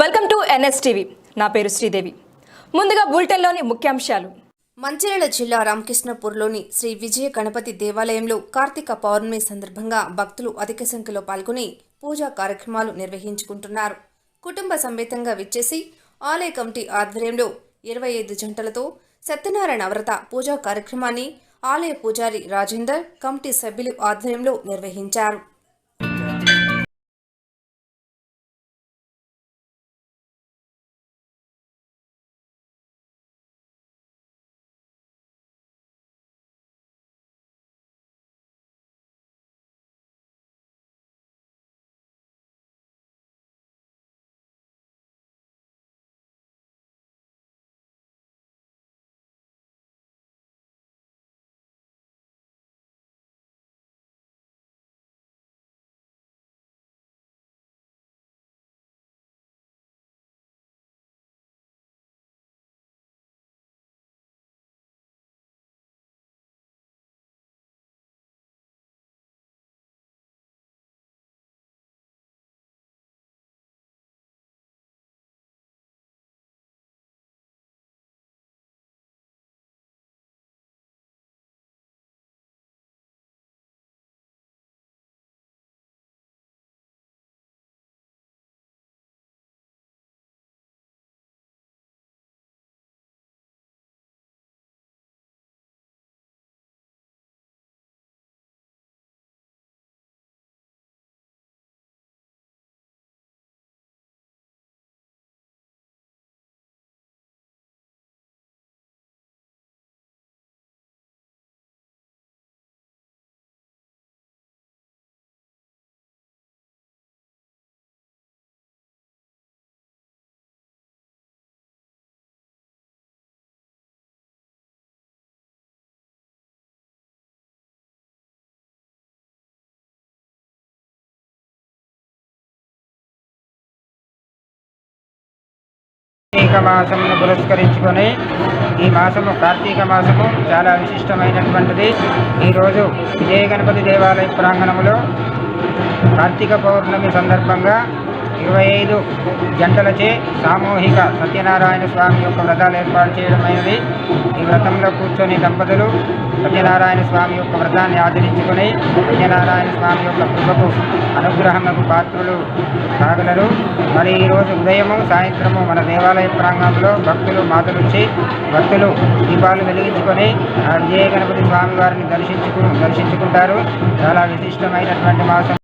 Welcome to NSTV నా పేరు శ్రీదేవి. ముందుగా బులెటిన్లోని ముఖ్యాంశాలు. మంచిర్యాల జిల్లా రామకృష్ణపూర్లోని శ్రీ విజయ గణపతి దేవాలయంలో కార్తీక పౌర్ణమి సందర్భంగా భక్తులు అధిక సంఖ్యలో పాల్గొని పూజా కార్యక్రమాలు నిర్వహించుకుంటున్నారు. కుటుంబ సమేతంగా విచ్చేసి ఆలయ కమిటీ ఆధ్వర్యంలో ఇరవై ఐదు జంటలతో సత్యనారాయణ వ్రత పూజా కార్యక్రమాన్ని ఆలయ పూజారి రాజేందర్ కమిటీ సభ్యులు ఆధ్వర్యంలో నిర్వహించారు. కార్తీక మాసమును పురస్కరించుకొని ఈ మాసము కార్తీక మాసము చాలా విశిష్టమైనటువంటిది. ఈరోజు విజయ గణపతి దేవాలయ ప్రాంగణంలో కార్తీక పౌర్ణమి సందర్భంగా ఇరవై ఐదు జంటలచే సామూహిక సత్యనారాయణ స్వామి యొక్క వ్రతాలు ఏర్పాటు చేయడమైనది. ఈ వ్రతంలో కూర్చొని దంపతులు సత్యనారాయణ స్వామి యొక్క వ్రతాన్ని ఆచరించుకొని సత్యనారాయణ స్వామి యొక్క కృపకు అనుగ్రహములకు పాత్రులు కాగలరు. మరి ఈరోజు ఉదయము సాయంత్రము మన దేవాలయ ప్రాంగణంలో భక్తులు మాతలుచ్చి భక్తులు దీపాలు వెలిగించుకొని ఆ విజయ గణపతి స్వామి వారిని దర్శించుకు దర్శించుకుంటారు. చాలా విశిష్టమైనటువంటి మాసం.